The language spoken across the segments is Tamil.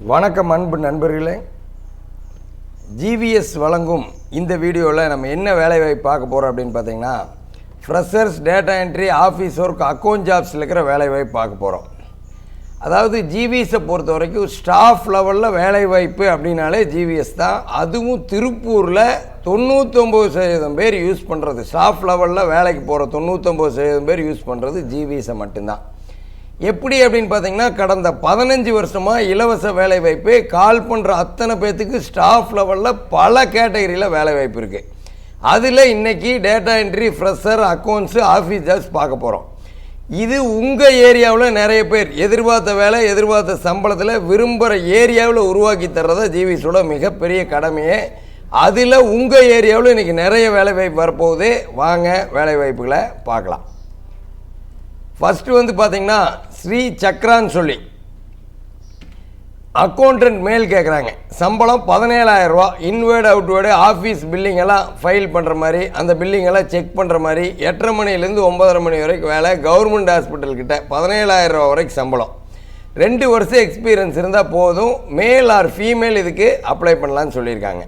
வணக்கம் அன்பு நண்பர்களே. ஜிவிஎஸ் வழங்கும் இந்த வீடியோவில் நம்ம என்ன வேலைவாய்ப்பு பார்க்க போகிறோம் அப்படின்னு பார்த்தீங்கன்னா freshers data entry office work account ஜாப்ஸில் இருக்கிற வேலைவாய்ப்பு பார்க்க போகிறோம் அதாவது ஜிவிஎஸை பொறுத்த வரைக்கும் ஸ்டாஃப் லெவலில் வேலைவாய்ப்பு அப்படின்னாலே ஜிவிஎஸ் தான். அதுவும் திருப்பூரில் தொண்ணூத்தொம்பது சதவீதம் பேர் யூஸ் பண்ணுறது ஸ்டாஃப் லெவலில் வேலைக்கு போகிற தொண்ணூத்தொம்பது சதவீதம் பேர் யூஸ் பண்ணுறது ஜிவிஎஸை மட்டும்தான். எப்படி அப்படின்னு பார்த்தீங்கன்னா கடந்த பதினஞ்சு வருஷமாக இலவச வேலைவாய்ப்பு கால் பண்ணுற அத்தனை பேர்த்துக்கு ஸ்டாஃப் லெவலில் பல கேட்டகரியில் வேலைவாய்ப்பு இருக்குது அதில் இன்றைக்கி data entry fresher accounts office jobs பார்க்க போகிறோம் இது உங்கள் ஏரியாவில் நிறைய பேர் எதிர்பார்த்த வேலை எதிர்பார்த்த சம்பளத்தில் விரும்புகிற ஏரியாவில் உருவாக்கி தர்றதா ஜிவிஸோட மிகப்பெரிய கடமையே. அதில் உங்கள் ஏரியாவில் இன்றைக்கி நிறைய வேலைவாய்ப்பு வரப்போகுது. வாங்க வேலைவாய்ப்புகளை பார்க்கலாம். ஃபஸ்ட்டு வந்து பார்த்தீங்கன்னா ஸ்ரீ சக்ரான்னு சொல்லி. அக்கௌண்டன்ட் மேல் கேட்குறாங்க சம்பளம் பதினேழாயிரம் ரூபா இன்வேர்டு அவுட்வேர்டு ஆஃபீஸ் பில்லிங் எல்லாம் ஃபைல் பண்ணுற மாதிரி அந்த பில்லிங் எல்லாம் செக் பண்ணுற மாதிரி எட்டரை மணிலேருந்து ஒம்பதரை மணி வரைக்கும் வேலை கவர்மெண்ட் ஹாஸ்பிட்டல் கிட்ட பதினேழாயிரம் ரூபா வரைக்கும் சம்பளம். ரெண்டு வருஷம் எக்ஸ்பீரியன்ஸ் இருந்தால் போதும். மேல் ஆர் ஃபீமேல் இதுக்கு அப்ளை பண்ணலான்னு சொல்லியிருக்காங்க.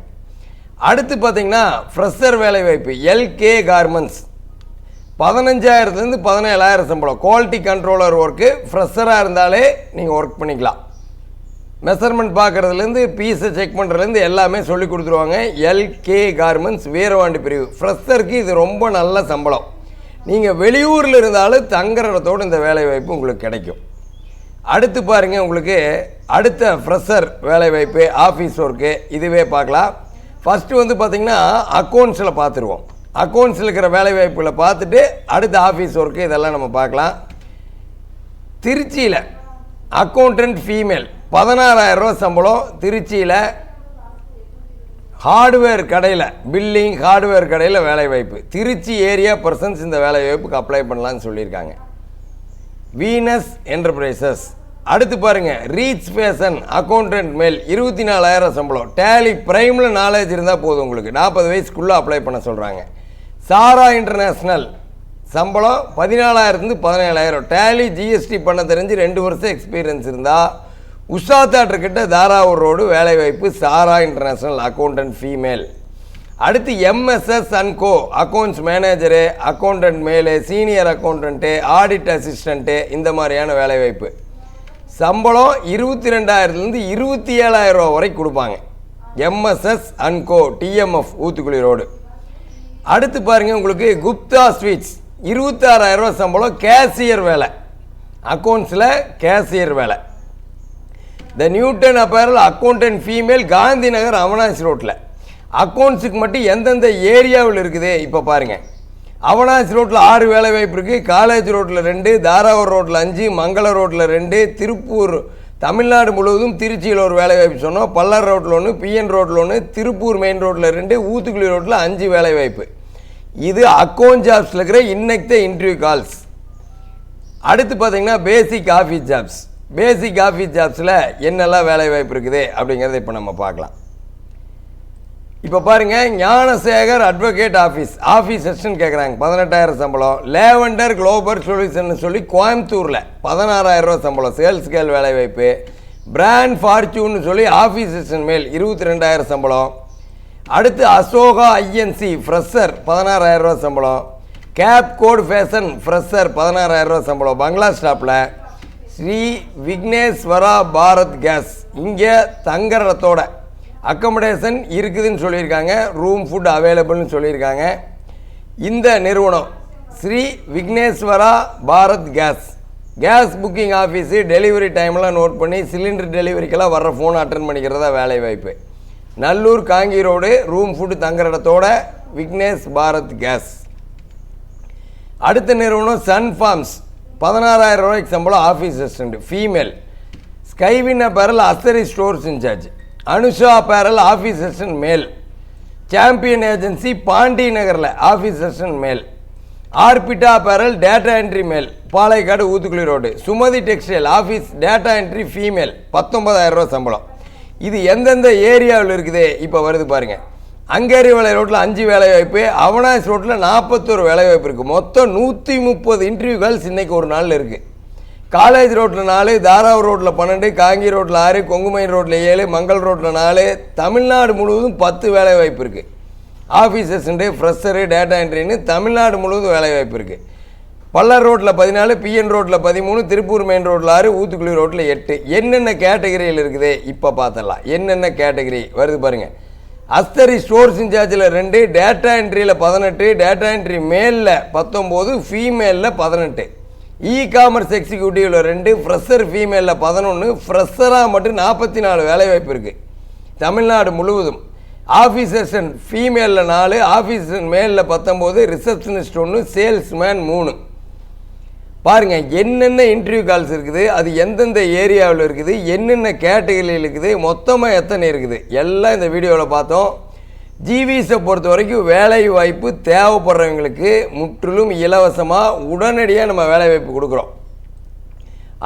அடுத்து பார்த்தீங்கன்னா ஃப்ரெஷர் வேலைவாய்ப்பு எல்கே கார்மெண்ட்ஸ் பதினஞ்சாயிரத்துலேருந்து பதினேழாயிரம் சம்பளம். குவாலிட்டி கண்ட்ரோலர் ஒர்க்கு ஃப்ரெஷராக இருந்தாலே நீங்கள் ஒர்க் பண்ணிக்கலாம். மெஷர்மெண்ட் பார்க்குறதுலேருந்து பீஸை செக் பண்ணுறதுலேருந்து எல்லாமே சொல்லி கொடுத்துருவாங்க. எல்கே கார்மெண்ட்ஸ் வீரவாண்டி பிரிவு. ஃப்ரெஷருக்கு இது ரொம்ப நல்ல சம்பளம். நீங்கள் வெளியூரில் இருந்தாலும் தங்குற இடத்தோடு இந்த வேலைவாய்ப்பு உங்களுக்கு கிடைக்கும். அடுத்து பாருங்கள் உங்களுக்கு அடுத்த ஃப்ரெஷர் வேலைவாய்ப்பு ஆஃபீஸ் ஒர்க்கு இதுவே பார்க்கலாம். ஃபஸ்ட்டு வந்து பார்த்திங்கன்னா அக்கௌண்ட்ஸில் பார்த்துருவோம். அக்கௌண்ட்ஸில் இருக்கிற வேலைவாய்ப்புகளை பார்த்துட்டு அடுத்த ஆஃபீஸ் ஒர்க்கு இதெல்லாம் நம்ம பார்க்கலாம். திருச்சியில் அக்கௌண்டன்ட் ஃபீமேல் பதினாறாயிரம் ரூபா சம்பளம். திருச்சியில் ஹார்ட்வேர் கடையில் பில்லிங் ஹார்ட்வேர் கடையில் வேலைவாய்ப்பு. திருச்சி ஏரியா பர்சன்ஸ் இந்த வேலைவாய்ப்புக்கு அப்ளை பண்ணலான்னு சொல்லியிருக்காங்க. வீனஸ் என்டர்பிரைசஸ் அடுத்து பாருங்கள் ரீச் ஃபேஷன் அக்கௌண்டன்ட் மேல் இருபத்தி நாலாயிரம் சம்பளம். டேலி ப்ரைமில் நாலேஜ் இருந்தால் போதும் உங்களுக்கு. நாற்பது வயசுக்குள்ளே அப்ளை பண்ண சொல்கிறாங்க சாரா இன்டர்நேஷ்னல். சம்பளம் பதினாலாயிரத்துலேருந்து பதினேழாயிரம். டேலி ஜிஎஸ்டி பண்ண தெரிஞ்சு ரெண்டு வருஷம் எக்ஸ்பீரியன்ஸ் இருந்தால் உஷா தேட்டர் கிட்ட தாராவூர் ரோடு வேலைவாய்ப்பு சாரா இன்டர்நேஷ்னல் அக்கௌண்டன்ட் ஃபீமேல் அடுத்து MSS and co accounts manager accountant male senior accountant audit assistant இந்த மாதிரியான வேலைவாய்ப்பு. சம்பளம் இருபத்தி ரெண்டாயிரத்துலேருந்து இருபத்தி ஏழாயிரம் ரூபா வரைக்கும் கொடுப்பாங்க. MSS and co TMF Oothukuzhi road. அடுத்து பாருங்கள் உங்களுக்கு குப்தா ஸ்வீட்ஸ். இருபத்தாறாயிரம் ரூபா சம்பளம் கேசியர் வேலை. அக்கௌண்ட்ஸில் கேஷியர் வேலை. The Newton apparel accountant female Gandhi Nagar Avinashi ரோட்டில் அக்கௌண்ட்ஸுக்கு மட்டும் எந்தெந்த ஏரியாவில் இருக்குது? இப்போ பாருங்கள் அவனாசி ரோட்டில் ஆறு வேலை வாய்ப்பு இருக்குது காலேஜ் ரோட்டில் ரெண்டு தாராவூர் ரோட்டில் அஞ்சு மங்கள ரோட்டில் ரெண்டு திருப்பூர் தமிழ்நாடு முழுவதும் திருச்சியில் ஒரு வேலைவாய்ப்பு சொன்னோம். பல்லார் ரோட்டில் ஒன்று பிஎன் ரோட்டில் ஒன்று திருப்பூர் மெயின் ரோட்டில் ரெண்டு ஊத்துக்குழி ரோட்டில் அஞ்சு வேலைவாய்ப்பு இது அக்கௌண்ட் ஜாப்ஸில் இருக்கிற இன்னைக்கு இன்டர்வியூ கால்ஸ் அடுத்து பார்த்தீங்கன்னா basic office jobs basic office ஜாப்ஸில் என்னெல்லாம் வேலைவாய்ப்பு இருக்குது அப்படிங்கிறத இப்போ நம்ம பார்க்கலாம். இப்போ பாருங்க Gnanasekar advocate office office assistant கேட்குறாங்க பதினெட்டாயிரம் சம்பளம். லேவண்டர் குளோபல் சொல்யூஷன் சொல்லி கோயம்புத்தூரில் பதினாறாயிரம் ரூபா சம்பளம். சேல்ஸ் கேள் வேலை வாய்ப்பு. பிராண்ட் ஃபார்ச்சூன் சொல்லி ஆஃபீஸ் அசிஸ்டன்ட் மேல் இருபத்தி ரெண்டாயிரம் சம்பளம். அடுத்து அசோகா ஐஎன்சி ஃப்ரெஷர் பதினாறாயிரம் ரூபா சம்பளம். கேப் கோட் ஃபேஷன் ஃப்ரெஷர் பதினாறாயிரம் ரூபா சம்பளம். பங்களா ஸ்டாப்பில் ஸ்ரீ விக்னேஸ்வரா பாரத் கேஸ் இங்கே தங்குற அக்கமடேஷன் இருக்குதுன்னு சொல்லியிருக்காங்க. ரூம் ஃபுட் அவைலபிள்னு சொல்லியிருக்காங்க. இந்த நிறுவனம் Sri Vigneshwara Bharat gas gas booking office delivery டைம்லாம் நோட் பண்ணி சிலிண்டர் டெலிவரிக்கெல்லாம் வர்ற ஃபோன் அட்டன் பண்ணிக்கிறதா வேலை வாய்ப்பு. நல்லூர் காங்கி ரோடு ரூம் ஃபுட்டு தங்குற இடத்தோட விக்னேஷ் பாரத் கேஸ் அடுத்த நிறுவனம் சன் ஃபார்ம்ஸ் பதினாறாயிரம் ரூபாய்க்கு சம்பளம் office assistant female Skywin apparel Asthari stores incharge Anusha apparel office assistant male. Champion agency Pandi நகரில் office assistant male. Orbita apparel data entry male. Palayakkadu Oothukuli road. Sumathi textile office data entry female. பத்தொன்பதாயிரம் ரூபா சம்பளம். இது எந்தெந்த ஏரியாவில் இருக்குது? இப்போ வருது பாருங்கள் அங்கேரி வேலை ரோட்டில் அஞ்சு வேலைவாய்ப்பு அவனாஸ் ரோட்டில் நாற்பத்தோரு வேலைவாய்ப்பு இருக்குது மொத்தம் நூற்றி முப்பது இன்டர்வியூ கால்ஸ் இன்றைக்கி ஒரு நாளில் இருக்குது காலேஜ் ரோட்டில் நாலு தாராவூர் ரோட்டில் பன்னெண்டு காங்கி ரோட்டில் ஆறு கொங்குமயின் ரோட்டில் ஏழு மங்கள் ரோட்டில் நாலு தமிழ்நாடு முழுவதும் பத்து வேலை வாய்ப்பு இருக்குது ஆஃபீஸர்ஸுண்டு ஃப்ரெஷரு டேட்டா என்ட்ரின்னு தமிழ்நாடு முழுவதும் வேலை வாய்ப்பு இருக்குது பல்லர் ரோட்டில் பதினாலு பிஎன் ரோட்டில் பதிமூணு திருப்பூர் மெயின் ரோட்டில் ஆறு ஊத்துக்குழி ரோட்டில் எட்டு. என்னென்ன கேட்டகரியில் இருக்குது? இப்போ பார்த்தலாம் என்னென்ன கேட்டகரி? வருது பாருங்கள் அஸ்தரி ஸ்டோர்ஸ் இன்சார்ஜில் ரெண்டு டேட்டா என்ட்ரியில் பதினெட்டு டேட்டா என்ட்ரி மேலில் பத்தொம்போது ஃபீமேலில் பதினெட்டு. இ காமர்ஸ் எக்ஸிக்யூட்டிவில் ரெண்டு ஃப்ரெஷர் ஃபீமேலில் பதினொன்று ஃப்ரெஷராக மட்டும் நாற்பத்தி நாலு வேலைவாய்ப்பு இருக்குது தமிழ்நாடு முழுவதும். ஆஃபீஸ் ஃபீமேலில் நாலு ஆஃபீஸர் மேலில் பத்தொம்போது ரிசப்ஷனிஸ்ட் ஒன்று சேல்ஸ்மேன் மூணு. பாருங்கள் என்னென்ன இன்டர்வியூ கால்ஸ் இருக்குது அது எந்தெந்த ஏரியாவில் இருக்குது என்னென்ன கேட்டகரியில் இருக்குது மொத்தமாக எத்தனை இருக்குது? எல்லாம் இந்த வீடியோவில் பார்த்தோம். ஜிவிஸை பொறுத்த வரைக்கும் வேலை வாய்ப்பு தேவைப்படுறவங்களுக்கு முற்றிலும் இலவசமாக உடனடியாக நம்ம வேலை வாய்ப்பு கொடுக்குறோம்.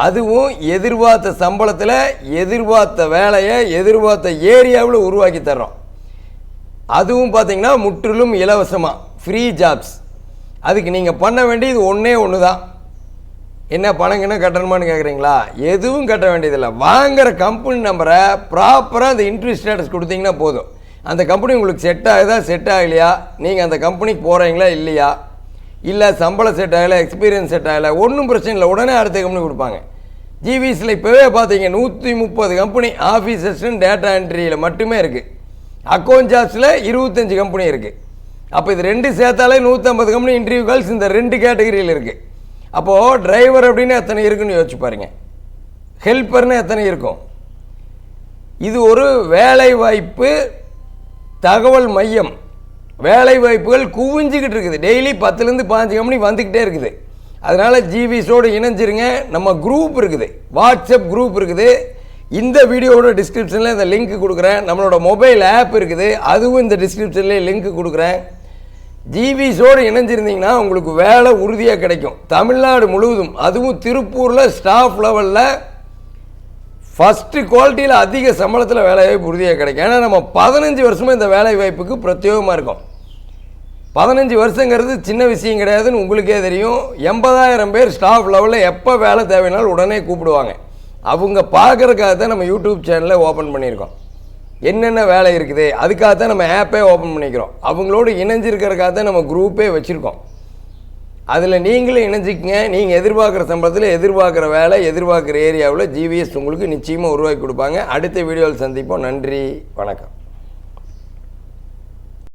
அதுவும் எதிர்பார்த்த சம்பளத்தில் எதிர்பார்த்த வேலையை எதிர்பார்த்த ஏரியாவில் உருவாக்கி தர்றோம். அதுவும் பார்த்தீங்கன்னா முற்றிலும் இலவசமாக ஃப்ரீ ஜாப்ஸ் அதுக்கு நீங்கள் பண்ண வேண்டியது ஒன்றே ஒன்று தான் என்ன பணங்கன்னு கட்டணுமான்னு கேட்குறீங்களா எதுவும் கட்ட வேண்டியதில்லை. வாங்குகிற கம்பெனி நம்பரை ப்ராப்பராக அந்த இன்ட்ரி ஸ்டேட்டஸ் கொடுத்தீங்கன்னா போதும். அந்த கம்பெனி உங்களுக்கு செட் ஆகுதா? செட் ஆகலையா? நீங்கள் அந்த கம்பெனிக்கு போகிறீங்களா இல்லையா? இல்லை சம்பளம் செட் ஆகலை எக்ஸ்பீரியன்ஸ் செட் ஆகலை ஒன்றும் பிரச்சனை இல்லை. உடனே அடுத்த கம்பெனி கொடுப்பாங்க. ஜிவிஸில் இப்போவே பார்த்தீங்க நூற்றி முப்பது கம்பெனி ஆஃபீஸ் அசிஸ்டன்ட் டேட்டா என்ட்ரியில் மட்டுமே இருக்குது அக்கௌண்ட் ஜாப்ஸில் இருபத்தஞ்சி கம்பெனி இருக்குது அப்போ இது ரெண்டு சேர்த்தாலே நூற்றம்பது கம்பெனி இன்டர்வியூ கால்ஸ் இந்த ரெண்டு கேட்டகரியில் இருக்குது அப்போது டிரைவர் அப்படின்னு எத்தனை இருக்குன்னு யோசிச்சு பாருங்க. ஹெல்ப்பர்னு எத்தனை இருக்கும்? இது ஒரு வேலை வாய்ப்பு தகவல் மையம். வேலை வாய்ப்புகள் குவிஞ்சிக்கிட்டு இருக்குது. டெய்லி பத்துலேருந்து பாஞ்சு கம்பெனி வந்துக்கிட்டே இருக்குது. அதனால் ஜிவிஸோடு இணைஞ்சிருங்க. நம்ம குரூப் இருக்குது. வாட்ஸ்அப் குரூப் இருக்குது. இந்த வீடியோவோட டிஸ்கிரிப்ஷனில் இந்த லிங்க் கொடுக்குறேன். நம்மளோட மொபைல் ஆப் இருக்குது. அதுவும் இந்த டிஸ்கிரிப்ஷன்லேயே லிங்க் கொடுக்குறேன். ஜிவிஸோடு இணைஞ்சிருந்தீங்கன்னா உங்களுக்கு வேலை உறுதியாக கிடைக்கும். தமிழ்நாடு முழுவதும் அதுவும் திருப்பூரில் ஸ்டாஃப் லெவலில் ஃபஸ்ட்டு குவாலிட்டியில் அதிக சம்பளத்தில் வேலைவாய்ப்பு உறுதியாக கிடைக்கும். ஏன்னா நம்ம பதினஞ்சு வருஷமாக இந்த வேலை வாய்ப்புக்கு பிரத்யேகமாக இருக்கும். பதினஞ்சு வருஷங்கிறது சின்ன விஷயம் கிடையாதுன்னு உங்களுக்கே தெரியும். எண்பதாயிரம் பேர் ஸ்டாஃப் லெவலில் எப்போ வேலை தேவைனாலும் உடனே கூப்பிடுவாங்க. அவங்க பார்க்குறக்காக தான் நம்ம யூடியூப் சேனலை ஓப்பன் பண்ணியிருக்கோம். என்னென்ன வேலை இருக்குது? அதுக்காக தான் நம்ம ஆப்பே ஓப்பன் பண்ணிக்கிறோம். அவங்களோடு இணைஞ்சிருக்கிறக்காக தான் நம்ம குரூப்பே வச்சுருக்கோம். அதில் நீங்களும் இணைஞ்சிக்கங்க. நீங்கள் எதிர்பார்க்குற சம்பளத்தில் எதிர்பார்க்குற வேலை எதிர்பார்க்குற ஏரியாவில் ஜிவிஎஸ் உங்களுக்கு நிச்சயமாக உருவாக்கி கொடுப்பாங்க. அடுத்த வீடியோவில் சந்திப்போம். நன்றி. வணக்கம்.